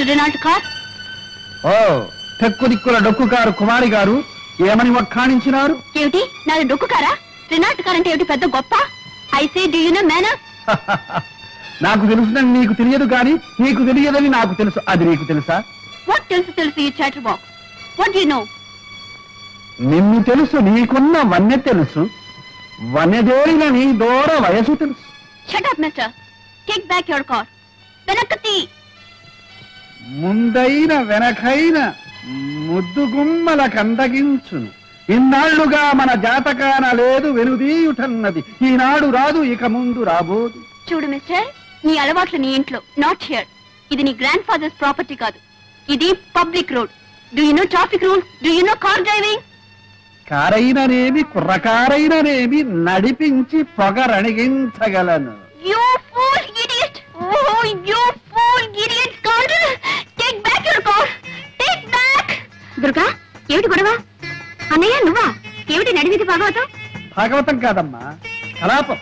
Car ఓ తెక్కు దిక్కుల డొక్కు కారు కుమారి గారు ఏమని వక్కాణించినారు? ఏమిటి? నాది డొక్కు కారా రినాల్ట్ కార్ అంటే ఏమిటి? పెద్ద గొప్ప? I say do you know manner నాకు తెలుసుదని నీకు తెలియదు కానీ నీకు తెలియదని నాకు తెలుసు. అది నీకు తెలుసా? వాట్ తెలుసు తెలుసు ఈ chatter box what you know నిన్ను తెలుసు నీకున్న వన్నె తెలుసు. వన్నెదేరిన నీ దూర వయసు తెలుసు. Shut up mister take back your car వెనక్కి ముందైన వెనకైన ముద్దు గుమ్మల కందగించును. ఇన్నాళ్ళుగా మన జాతకాన లేదు వెనుదీయుటన్నది. ఈనాడు రాదు ఇక ముందు రాబోదు. చూడు మిస్టర్ నీ అలవాట్లు నీ ఇంట్లో. నాట్ హియర్ ఇది నీ గ్రాండ్ ఫాదర్స్ ప్రాపర్టీ కాదు. ఇది public road do you know traffic rules do you know car driving కారైననేమి కుర్రకారైననేమి నడిపించి పొగరణిగించగలను you fool idiot oh you fool idiot scoundrel take back your car take back Durga ఏమిటి గొడవ? అన్నయ్య నువ్వా? ఏమిటి నడివిది భాగవతం? భాగవతం కాదమ్మా కలాపం.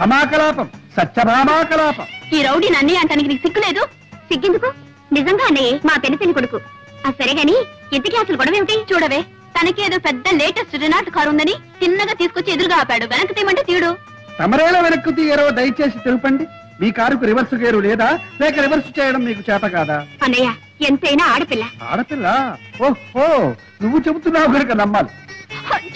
అమాకలాపం సత్యభామాకలాపం. ఈ రౌడీని అన్నయ్య అంటానికి నీకు సిగ్గులేదు? సిగ్గెందుకు? నిజంగా అన్నయ్య మా కొడుకు. ఆ సరే గాని ఇంతకీ అసలు గొడవ ఏమిటి? చూడవే. తనకి ఏదో పెద్ద లేటెస్ట్ రినాల్ట్ కారు ఉందని చిన్నగా తీసుకొచ్చి ఎదురుగా ఆపాడు. వెనక్కి తీయమంటే తీయడు. తమరేల వెనక్కు తీయరో దయచేసి తెలుపండి. మీ కారుకు రివర్స్ గేరు లేదా? లేక రివర్స్ చేయడం మీకు చేత కాదా? అన్నయ్య ఎంతైనా ఆడపిల్ల. ఆడపిల్ల? ఓహో నువ్వు చెబుతున్నావు కనుక నమ్మాలి.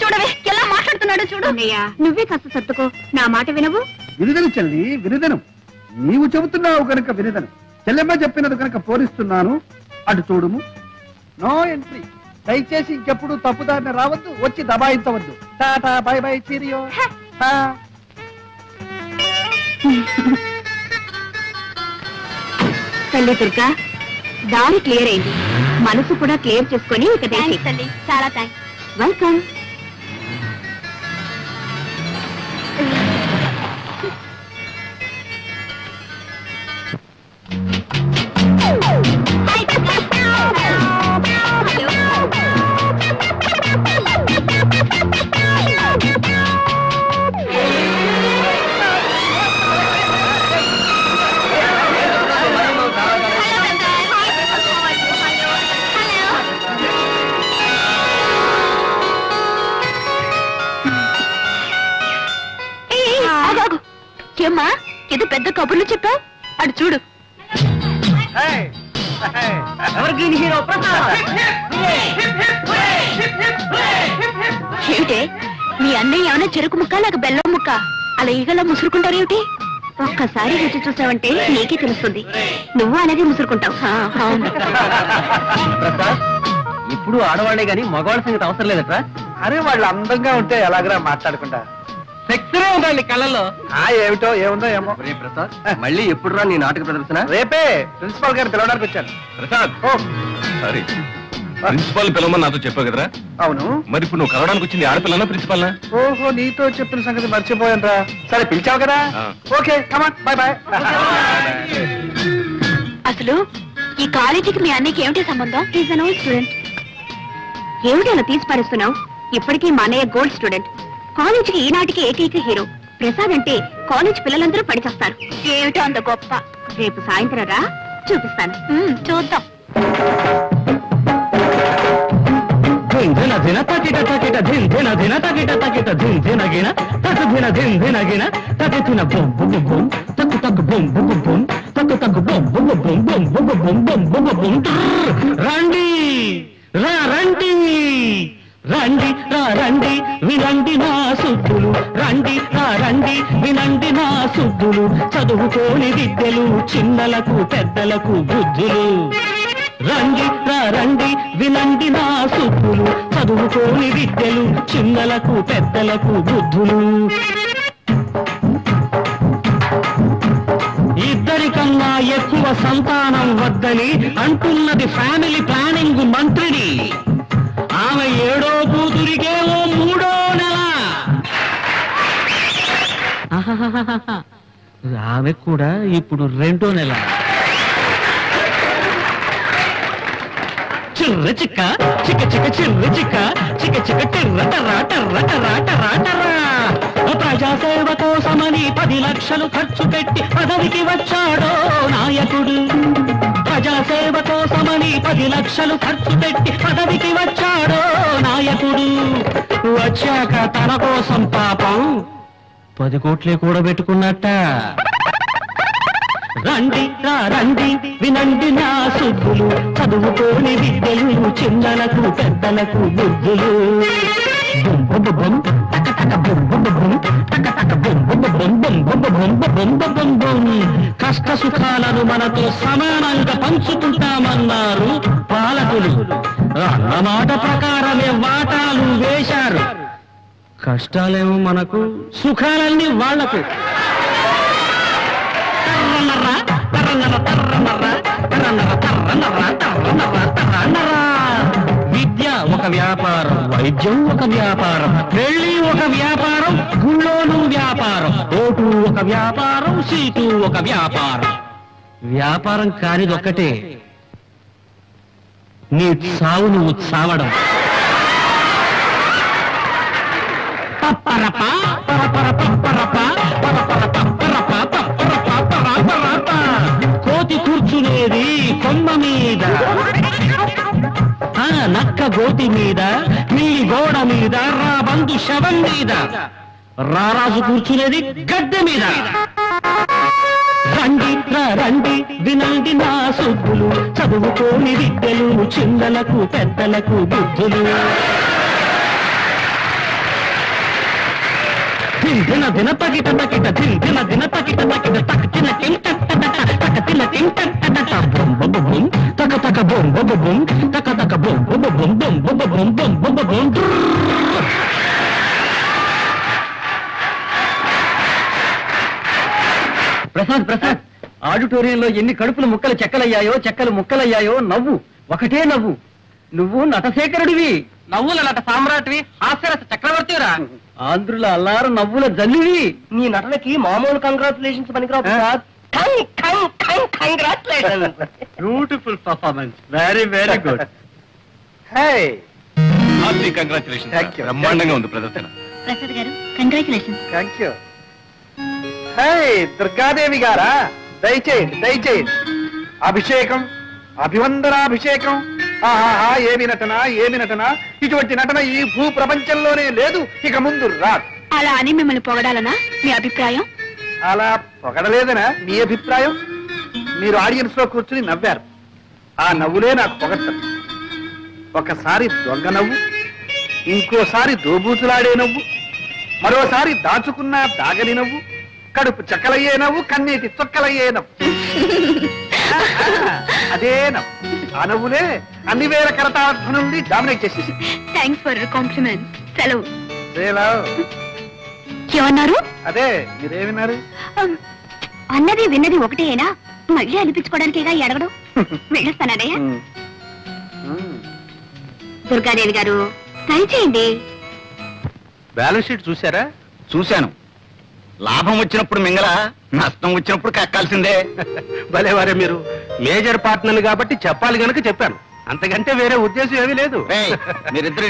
చూడవే ఎలా మాట్లాడుతున్నాడో చూడు. అన్నయ్య. నువ్వే కాస్త సర్దుకో. నా మాట వినవు. విరుదను చెల్లి విరుదను నీవు చెబుతున్నావు కనుక విరుదను చెల్లెమ్మ చెప్పినది కనుక పోలిస్తున్నాను. అటు చూడుము. నో ఎంట్రీ దయచేసి ఇంకెప్పుడు తప్పుదారిని రావద్దు వచ్చి దబాయించవద్దు. టాటా బై బై చీరియో ఆ. తల్లి దుర్గా. దారి క్లియర్ అయింది. మనసు కూడా క్లియర్ చేసుకొని ఇక తల్లి. చాలా థ్యాంక్స్ వెల్కమ్ ఏమ్మా ఏదో పెద్ద కబుర్లు చెప్పావు అటు చూడు ఏమిటే మీ అన్నయ్య ఏమైనా చెరుకు ముక్క లేక బెల్లం ముక్క అలా ఈగలా ముసురుకుంటారేమిటి ఒక్కసారి రుచి చూసావంటే నీకే తెలుస్తుంది నువ్వు అలాగే ముసురుకుంటావు ఆ, అవును. ప్రసాద్ ఇప్పుడు ఆడవాళ్ళే గాని మగవాళ్ళ సంగతి అవసరం లేదట్రా అరే వాళ్ళు అందంగా ఉంటే ఎలాగరా మాట్లాడుకుంటా సెక్సరే ఉండాలి కళ్ళల్లో ఆ ఏమిటో ఏముందో ఏమో. ఒరే ప్రసాద్ మళ్ళీ ఎప్పుడు నీ నాటక ప్రదర్శన? రేపే ప్రిన్సిపాల్ గారు పిలవడానికి వచ్చాను ప్రసాద్! ఓ. సారీ. ప్రిన్సిపాల్ పిలవమని నాతో చెప్పావు కదరా? అవును. మరి ఇప్పుడు నువ్వు కలవడానికి వచ్చింది ఆడపిల్లనా ప్రిన్సిపాల్నా? ఓహో నీతో చెప్పిన సంగతి మర్చిపోయాను రా సరే పిలిచావు కదా. ఓకే కమాన్ బాయ్ బాయ్ అసలు ఈ కాలేజీకి మీ అన్నయ్యకి ఏమిటి సంబంధం? ఈజ్ అన్ ఓల్డ్ స్టూడెంట్ ఏమిటి అలా తీసి పారేస్తున్నావు? ఇప్పటికీ మా అన్నయ్య గోల్డ్ స్టూడెంట్ కాలేజీకి ఈనాటికి ఏకైక హీరో ప్రసాద్ అంటే కాలేజ్ పిల్లలందరూ పడిచేస్తారు ఏమిటో అంత గొప్ప రేపు సాయంత్రం రా చూపిస్తాను చూద్దాం ధిన ధిన తకిట తకిట ధిన్ ధిన ధిన తకిట తకిట ధిన్ ధిన గిన తక ధిన ధిన్ ధిన గిన తక ధిన బొం బొం బొం తక్కు తక్కు బొం బొం బొం తక్కు తక్కు బొం బొం బొం బొం బొం బొం బొం బొం బొం రండి రా రండి రండి రా రండి వినండి నా సుద్దులు రండి రా రండి వినండి నా సుద్దులు చదువుకోని విద్యలు చిన్నలకు పెద్దలకు బుద్ధులు. రండి రా రండి వినండి నా సుద్దులు చదువుకోని విద్యలు చిన్నలకు పెద్దలకు బుద్ధులు. ఇద్దరికన్నా ఎక్కువ సంతానం వద్దని అంటున్నది ఫ్యామిలీ ప్లానింగ్ మంత్రిని. ఏడో కూతురికే ఓ మూడో నెల. ఆమె కూడా ఇప్పుడు రెండో నెల. చిర్ర చిక్క చిక్క చిక్క చిర్ర చిక్క చిక్క చిక్క టిర్ర టర్రా టర్ర టర్రా టర్రా టర్రా. పది లక్షలు ఖర్చు పెట్టి పదవికి వచ్చాడో నాయకుడు. ప్రజాసేవ కోసమని పది లక్షలు ఖర్చు పెట్టి పదవికి వచ్చాడో నాయకుడు. వచ్చాక తన కోసం పాపం పది కోట్లే కూడబెట్టుకున్నట్ట రండి రండి వినండి నా సుద్దులు చదువుకోని విద్యలు చిన్నలకు పెద్దలకు బుద్ధులు. కష్ట సుఖాలను మనతో సమానంగా పంచుకుంటామన్నారు పాలకులు. అన్నమాట ప్రకారమే వాటాలు వేశారు. కష్టాలేమో మనకు సుఖాలన్నీ వాళ్ళకు. తర్రన్నరా తర్రన్నరా ఒక వ్యాపారం వైద్యం ఒక వ్యాపారం పెళ్ళి ఒక వ్యాపారం గుళ్ళోను వ్యాపారం ఓటు ఒక వ్యాపారం సీటు ఒక వ్యాపారం. వ్యాపారం కానిదొక్కటే నీ చావు నువ్వు చావడం. పప్పరప, పరపర పప్పరప, నక్క గోటి మీద నీ గోడ మీద రా బంధు శవం మీద. రారాజు కూర్చునేది గడ్డ మీద. రండి రండి వినండి నా సుద్ధులు చదువుకోని విద్యలు చిన్నలకు పెద్దలకు బుద్ధులు. దిన దిన పగిట పకిట దిన దిన పకిట పకిట తక్కిన కింట తక తిన కింట తక తక బొం బొం తక తక బొం బొం తక ప్రసాద్ ప్రసాద్. ఆడిటోరియంలో ఎన్ని కడుపులు ముక్కలు చెక్కలయ్యాయో చెక్కలు ముక్కలయ్యాయో నవ్వు. ఒకటే నవ్వు. నువ్వు నటశేఖరుడివి. నవ్వుల నట సామ్రాట్వి హాస్యరస చక్రవర్తిరా. ఆంధ్రుల అల్లారు నవ్వుల జల్లివి. నీ నటనకి మామూలు కంగ్రాచులేషన్స్ పనికిరావు beautiful performance very very good congratulation. బ్రహ్మాండంగా ఉంది ప్రదర్శన. ప్రసాద్ గారు congratulation thank you hey Durgadevi గారా దయచేయండి దయచేయండి. అభిషేకం అభివందనాభిషేకం. ఆహాహా ఏమి నటన ఏమి నటన? ఇటువంటి నటన ఈ భూ ప్రపంచంలోనే లేదు ఇక ముందు రాదు. అలా అని మిమ్మల్ని పొగడాలనా మీ అభిప్రాయం? అలా పొగడలేదనా మీ అభిప్రాయం? మీరు ఆడియన్స్లో కూర్చుని నవ్వారు. ఆ నవ్వులే నాకు పొగట్టదు ఒకసారి దొంగ నవ్వు ఇంకోసారి దోబూతులాడే నవ్వు మరోసారి దాచుకున్న దాగని నవ్వు కడుపు చక్కలయ్యే నవ్వు కన్నీటి చొక్కలయ్యే నవ్వు అదే నవ్వు ఆ నవ్వులే అన్ని వేల కరతార్థ నుండి డామినేట్ చేసేసి. థ్యాంక్స్ ఫర్ కాంప్లిమెంట్ సెలవు ఏమన్నారు? అదే మీరేమిన్నారు? అన్నది విన్నది ఒకటేనా మళ్ళీ అనిపించుకోవడానికేగా అడగడం? వెళ్ళొస్తానయ్యా. దుర్గాదేవి గారు దయచేయండి. బ్యాలెన్స్ షీట్ చూసారా చూశాను. లాభం వచ్చినప్పుడు మింగల నష్టం వచ్చినప్పుడు కక్కాల్సిందే. భలేవారే మీరు. మేజర్ పార్ట్నర్ కాబట్టి చెప్పాలి గనుక చెప్పాను. అంతకంటే వేరే ఉద్దేశం ఏమీ లేదు. మీరిద్దరు